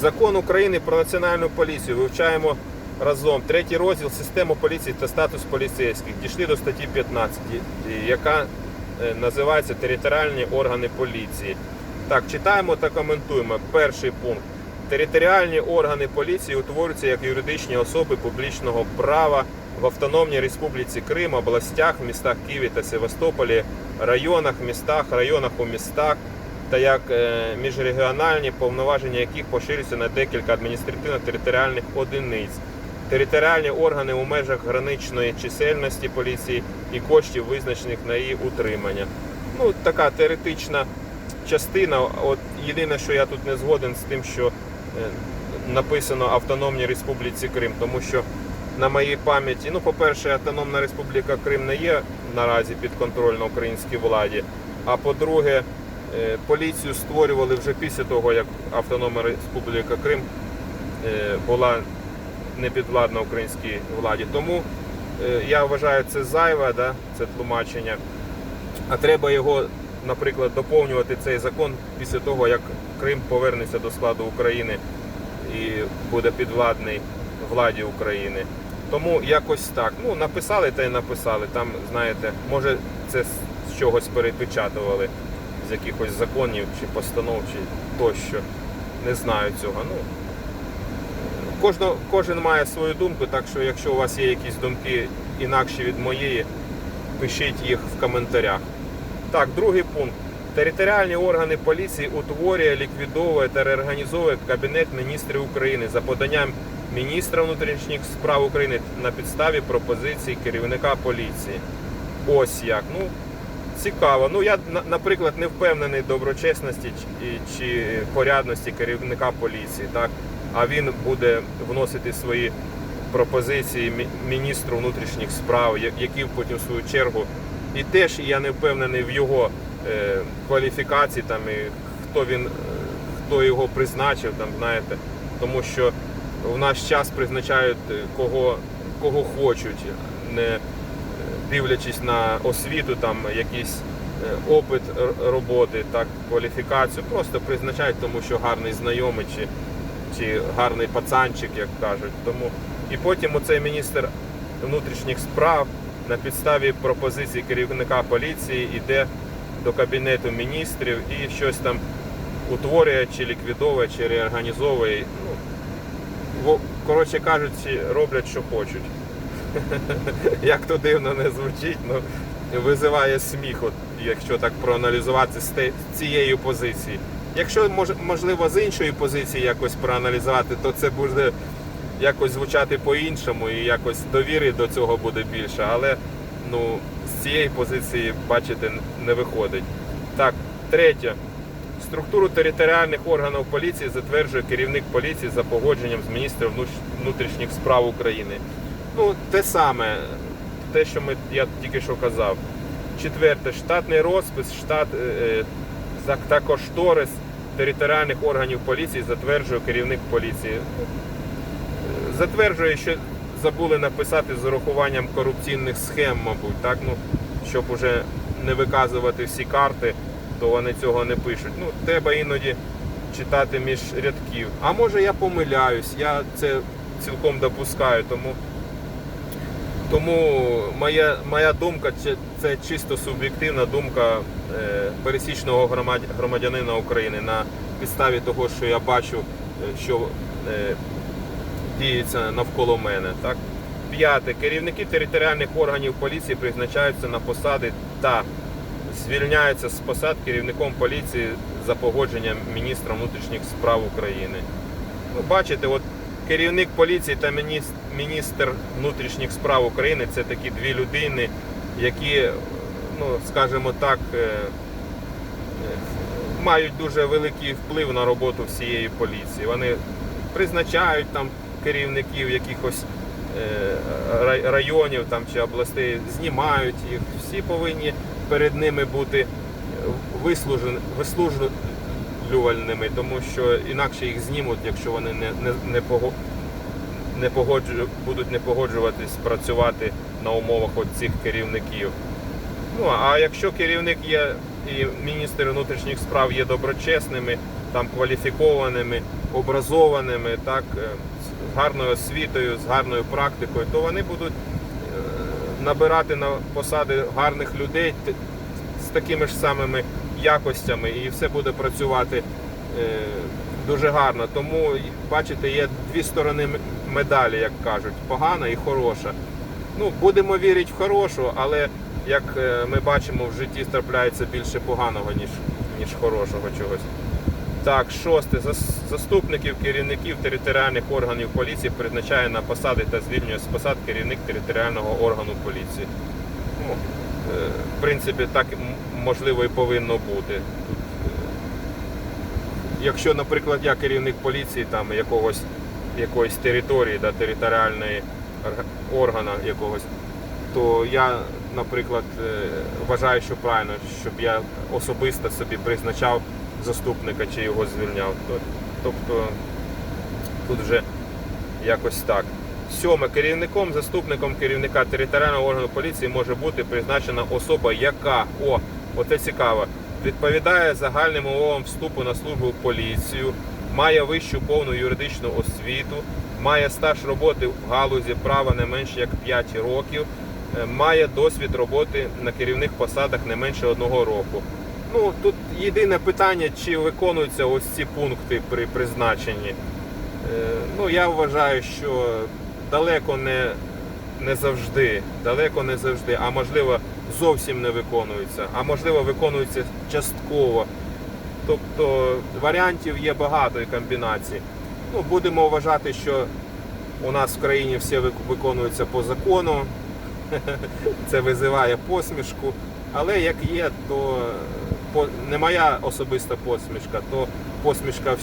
Закон України про національну поліцію вивчаємо разом. Третій розділ систему поліції та статус поліцейських. Дійшли до статті 15, яка е, називається територіальні органи поліції. Так, читаємо та коментуємо. Перший пункт. Територіальні органи поліції утворюються як юридичні особи публічного права в Автономній Республіці Крим, областях, містах Києві та Севастополі, районах, містах, районах у містах та як е, міжрегіональні повноваження яких поширюються на декілька адміністративно-територіальних одиниць. Територіальні органи у межах граничної чисельності поліції і коштів, визначених на її утримання. Ну, така теоретична частина. От єдине, що я тут не згоден з тим, що е, написано Автономній Республіці Крим, тому що на моїй пам'яті, ну, по-перше, Автономна Республіка Крим не є наразі підконтрольна українській владі. А по-друге, поліцію створювали вже після того, як Автономна Республіка Крим е, була непідвладна українській владі. Тому е, я вважаю це зайве, да, це тлумачення. А треба його, наприклад, доповнювати цей закон після того, як Крим повернеться до складу України і буде підвладний владі України. Тому якось так. Ну, написали та й написали. Там, знаєте, може це з чогось перепечатували, якихось законів чи постанов, чи тощо. Не знаю цього. Ну, кожно, кожен має свою думку, так що якщо у вас є якісь думки інакші від моєї, пишіть їх в коментарях. Так, другий пункт. Територіальні органи поліції утворює, ліквідовує та реорганізовує Кабінет міністрів України за поданням міністра внутрішніх справ України на підставі пропозицій керівника поліції. Ось як. Ну, цікаво. Ну, я, на- наприклад, не впевнений в доброчесності чи, порядності керівника поліції, так? а він буде вносити свої пропозиції міністру внутрішніх справ, які потім в свою чергу. І теж я не впевнений в його е, кваліфікації, там, і хто він, е, хто його призначив, там, знаєте, тому що в наш час призначають е, кого, кого хочуть, не дивлячись на освіту, там якийсь е, опит роботи, так, кваліфікацію, просто призначають, тому що гарний знайомий чи, чи гарний пацанчик, як кажуть. Тому і потім оцей міністр внутрішніх справ на підставі пропозиції керівника поліції йде до кабінету міністрів і щось там утворює, чи ліквідовує, чи реорганізовує. Ну, коротше кажучи, роблять, що хочуть. Як то дивно не звучить, ну визиває сміх, от, якщо так проаналізувати з цієї позиції. Якщо можливо з іншої позиції якось проаналізувати, то це буде якось звучати по-іншому і якось довіри до цього буде більше. Але ну, з цієї позиції, бачите, не виходить. Так, третє. Структуру територіальних органів поліції затверджує керівник поліції за погодженням з міністром внутрішніх справ України. Ну, те саме, те, що ми, я тільки що казав. Четверте, штатний розпис, штат е, е, та кошторис територіальних органів поліції затверджує керівник поліції. Затверджує, що забули написати з урахуванням корупційних схем, мабуть, так? Ну, щоб уже не виказувати всі карти, то вони цього не пишуть. Ну, треба іноді читати між рядків. А може я помиляюсь, я це цілком допускаю, тому. Тому моя, моя думка це- чисто суб'єктивна думка е, пересічного громад- громадянина України на підставі того, що я бачу, е, що е, діється навколо мене. Так? П'яте. Керівники територіальних органів поліції призначаються на посади та звільняються з посад керівником поліції за погодженням міністра внутрішніх справ України. Ну, бачите, от керівник поліції та міністр, внутрішніх справ України це такі дві людини, які, ну, скажімо так, е, е, мають дуже великий вплив на роботу всієї поліції. Вони призначають там керівників якихось е, районів там, чи областей, знімають їх. Всі повинні перед ними бути вислужен, вислужлювальними, тому що інакше їх знімуть, якщо вони не, не, не, не погоджу, будуть не погоджуватись працювати на умовах цих керівників. Ну а якщо керівник є і міністр внутрішніх справ є доброчесними, там кваліфікованими, образованими, так, е, з гарною освітою, з гарною практикою, то вони будуть е, набирати на посади гарних людей з такими ж самими якостями, і все буде працювати е, дуже гарно. Тому бачите, є дві сторони медалі, як кажуть, погана і хороша. Ну, будемо вірити в хорошу, але як е, ми бачимо, в житті трапляється більше поганого, ніж, ніж хорошого чогось. Так, шосте. Заступників керівників територіальних органів поліції призначає на посади та звільнює з посад керівник територіального органу поліції. Ну, в принципі, так можливо і повинно бути. Е, якщо, наприклад, я керівник поліції там якогось якоїсь території, да, територіальної орга- органу якогось, то я, наприклад, е, вважаю, що правильно, щоб я особисто собі призначав заступника чи його звільняв. Тобто тут вже якось так. Сьоме. Керівником, заступником керівника територіального органу поліції може бути призначена особа, яка, о, оце цікаво, відповідає загальним умовам вступу на службу в поліцію, має вищу повну юридичну освіту, має стаж роботи в галузі права не менше як 5 років, е, має досвід роботи на керівних посадах не менше одного року. Ну тут єдине питання, чи виконуються ось ці пункти при призначенні. Е, Ну, я вважаю, що далеко не, не завжди, далеко не завжди, а можливо зовсім не виконуються, а можливо виконуються частково. Тобто варіантів є багато і комбінацій. Ну, будемо вважати, що у нас в країні все виконується по закону. Це визиває посмішку. Але як є, то не моя особиста посмішка, то посмішка е,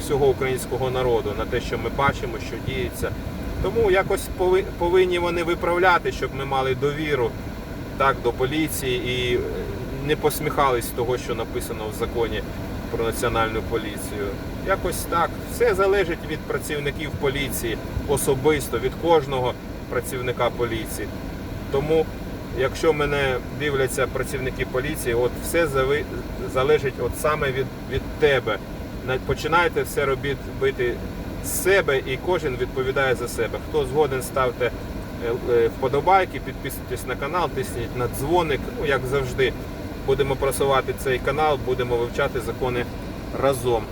всього українського народу на те, що ми бачимо, що діється. Тому якось пови- повинні вони виправляти, щоб ми мали довіру так, до поліції і е, не посміхались того, що написано в законі про національну поліцію. Якось так. Все залежить від працівників поліції особисто, від кожного працівника поліції. Тому, якщо мене дивляться працівники поліції, от все залежить от саме від, від тебе. На- Починайте все робити бити себе, і кожен відповідає за себе. Хто згоден, ставте е, е, вподобайки, підписуйтесь на канал, тисніть на дзвоник. Ну, як завжди, будемо просувати цей канал, будемо вивчати закони разом.